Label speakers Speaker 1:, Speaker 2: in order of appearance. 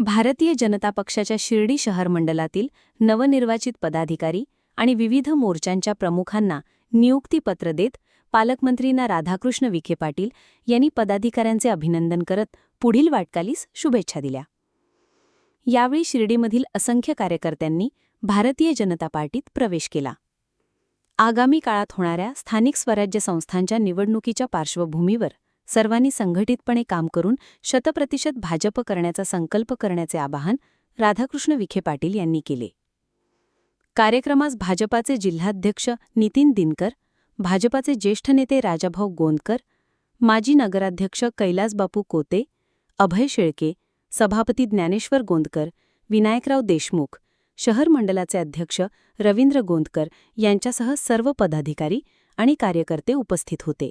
Speaker 1: भारतीय जनता पक्षाच्या शिर्डी शहर मंडलातील नवनिर्वाचित पदाधिकारी आणि विविध मोर्चांच्या प्रमुखांना नियुक्तीपत्र देत पालकमंत्रींना राधाकृष्ण विखे पाटील यांनी पदाधिकाऱ्यांचे अभिनंदन करत पुढील वाटकालीस शुभेच्छा दिल्या. यावेळी शिर्डीमधील असंख्य कार्यकर्त्यांनी भारतीय जनता पार्टीत प्रवेश केला. आगामी काळात होणाऱ्या स्थानिक स्वराज्य संस्थांच्या निवडणुकीच्या पार्श्वभूमीवर सर्वांनी संघटितपणे काम करून शतप्रतिशत भाजप करण्याचा संकल्प करण्याचे आवाहन राधाकृष्ण विखे पाटील यांनी केले. कार्यक्रमास भाजपाचे जिल्हाध्यक्ष नितीन दिनकर भाजपाचे ज्येष्ठ नेते राजाभाऊ गोंदकर माजी नगराध्यक्ष कैलासबापू कोते अभय शेळके सभापती ज्ञानेश्वर गोंदकर विनायकराव देशमुख शहर मंडलाचे अध्यक्ष रवींद्र गोंदकर यांच्यासह सर्व पदाधिकारी आणि कार्यकर्ते उपस्थित होते.